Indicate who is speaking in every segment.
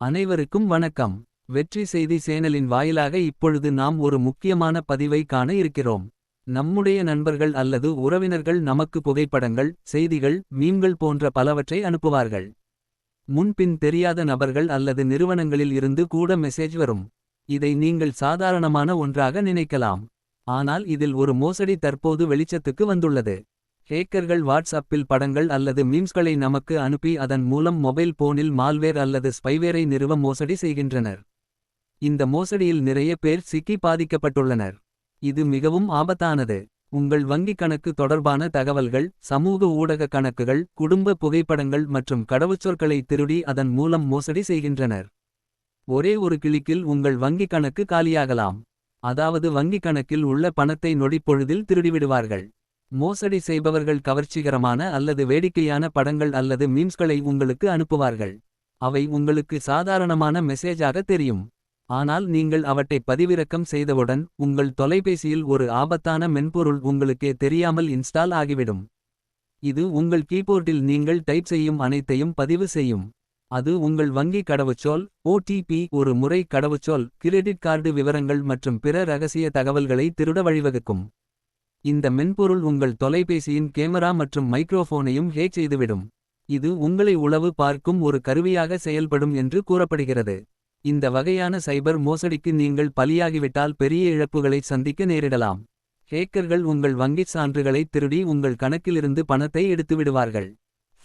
Speaker 1: அனைவருக்கும் வணக்கம். வெற்றி செய்தி சேனலின் வாயிலாக இப்பொழுது நாம் ஒரு முக்கியமான பதிவை காண இருக்கிறோம். நம்முடைய நண்பர்கள் அல்லது உறவினர்கள் நமக்கு புகைப்படங்கள் செய்திகள் மீம்கள் போன்ற பலவற்றை அனுப்புவார்கள். முன்பின் தெரியாத நபர்கள் அல்லது நிறுவனங்களில் இருந்து கூட மெசேஜ் வரும். இதை நீங்கள் சாதாரணமான ஒன்றாக நினைக்கலாம். ஆனால் இதில் ஒரு மோசடி தற்போது வெளிச்சத்துக்கு வந்துள்ளது. ஹேக்கர்கள் வாட்ஸ்அப்பில் படங்கள் அல்லது மீம்ஸ்களை நமக்கு அனுப்பி அதன் மூலம் மொபைல் போனில் மால்வேர் அல்லது ஸ்பைவேரை நிறுவ மோசடி செய்கின்றனர். இந்த மோசடியில் நிறைய பேர் சிக்கி பாதிக்கப்பட்டுள்ளனர். இது மிகவும் ஆபத்தானது. உங்கள் வங்கிக் கணக்கு தொடர்பான தகவல்கள் சமூக ஊடக கணக்குகள் குடும்ப புகைப்படங்கள் மற்றும் கடவுச்சொற்களை திருடி அதன் மூலம் மோசடி செய்கின்றனர். ஒரே ஒரு கிளிக்கில் உங்கள் வங்கிக் கணக்கு காலியாகலாம். அதாவது வங்கிக் கணக்கில் உள்ள பணத்தை நொடிப்பொழுதில் திருடிவிடுவார்கள். மோசடி செய்பவர்கள் கவர்ச்சிகரமான அல்லது வேடிக்கையான படங்கள் அல்லது மீம்ஸ்களை உங்களுக்கு அனுப்புவார்கள். அவை உங்களுக்கு சாதாரணமான மெசேஜாக தெரியும். ஆனால் நீங்கள் அவற்றை பதிவிறக்கம் செய்தவுடன் உங்கள் தொலைபேசியில் ஒரு ஆபத்தான மென்பொருள் உங்களுக்கே தெரியாமல் இன்ஸ்டால் ஆகிவிடும். இது உங்கள் கீபோர்டில் நீங்கள் டைப் செய்யும் அனைத்தையும் பதிவு செய்யும். அது உங்கள் வங்கி கடவுச்சொல் ஓடிபி ஒரு முறை கடவுச்சொல் கிரெடிட் கார்டு விவரங்கள் மற்றும் பிற ரகசிய தகவல்களை திருட வழிவகுக்கும். இந்த மென்பொருள் உங்கள் தொலைபேசியின் கேமரா மற்றும் மைக்ரோஃபோனையும் ஹேக் செய்துவிடும். இது உங்களை உளவு பார்க்கும் ஒரு கருவியாக செயல்படும் என்று கூறப்படுகிறது. இந்த வகையான சைபர் மோசடிக்கு நீங்கள் பலியாகிவிட்டால் பெரிய இழப்புகளை சந்திக்க நேரிடலாம். ஹேக்கர்கள் உங்கள் வங்கிச் சான்றுகளை திருடி உங்கள் கணக்கிலிருந்து பணத்தை எடுத்துவிடுவார்கள்.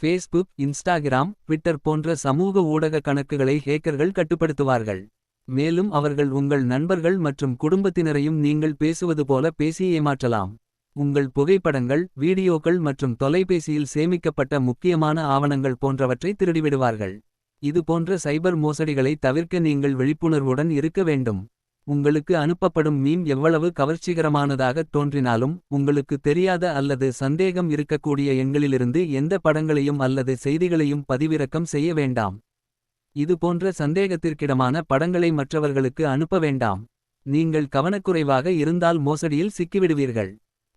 Speaker 1: ஃபேஸ்புக் இன்ஸ்டாகிராம் ட்விட்டர் போன்ற சமூக ஊடக கணக்குகளை ஹேக்கர்கள் கட்டுப்படுத்துவார்கள். மேலும் அவர்கள் உங்கள் நண்பர்கள் மற்றும் குடும்பத்தினரையும் நீங்கள் பேசுவது போல பேசி ஏமாற்றலாம் உங்கள் புகைப்படங்கள் வீடியோக்கள் மற்றும் தொலைபேசியில் சேமிக்கப்பட்ட முக்கியமான ஆவணங்கள் போன்றவற்றை திருடிவிடுவார்கள். இது போன்ற சைபர் மோசடிகளை தவிர்க்க நீங்கள் விழிப்புணர்வுடன் இருக்க வேண்டும். உங்களுக்கு அனுப்பப்படும் மீம் எவ்வளவு கவர்ச்சிகரமானதாகத் தோன்றினாலும் உங்களுக்கு தெரியாத அல்லது சந்தேகம் இருக்கக்கூடிய எண்களிலிருந்து எந்த படங்களையும் அல்லது செய்திகளையும் பதிவிறக்கம் செய்ய வேண்டாம். இது போன்ற சந்தேகத்திற்கிடமான படங்களை மற்றவர்களுக்கு அனுப்ப வேண்டாம். நீங்கள் கவனக்குறைவாக இருந்தால் மோசடியில் சிக்கிவிடுவீர்கள்.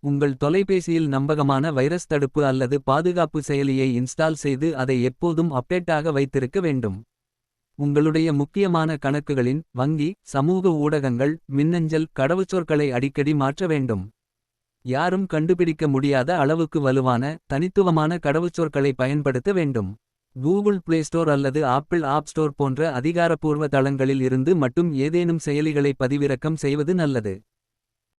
Speaker 1: உங்கள் தொலைபேசியில் நம்பகமான வைரஸ் தடுப்பு அல்லது பாதுகாப்பு செயலியை இன்ஸ்டால் செய்து அதை எப்போதும் அப்டேட்டாக வைத்திருக்க வேண்டும். உங்களுடைய முக்கியமான கணக்குகளின் வங்கி சமூக ஊடகங்கள் மின்னஞ்சல் கடவுச்சொற்களை அடிக்கடி மாற்ற வேண்டும். யாரும் கண்டுபிடிக்க முடியாத அளவுக்கு வலுவான தனித்துவமான கடவுச்சொற்களை பயன்படுத்த வேண்டும். கூகுள் பிளே ஸ்டோர் அல்லது ஆப்பிள் ஆப் ஸ்டோர் போன்ற அதிகாரப்பூர்வ தளங்களில் இருந்து மட்டும் ஏதேனும் செயலிகளை பதிவிறக்கம் செய்வது நல்லது.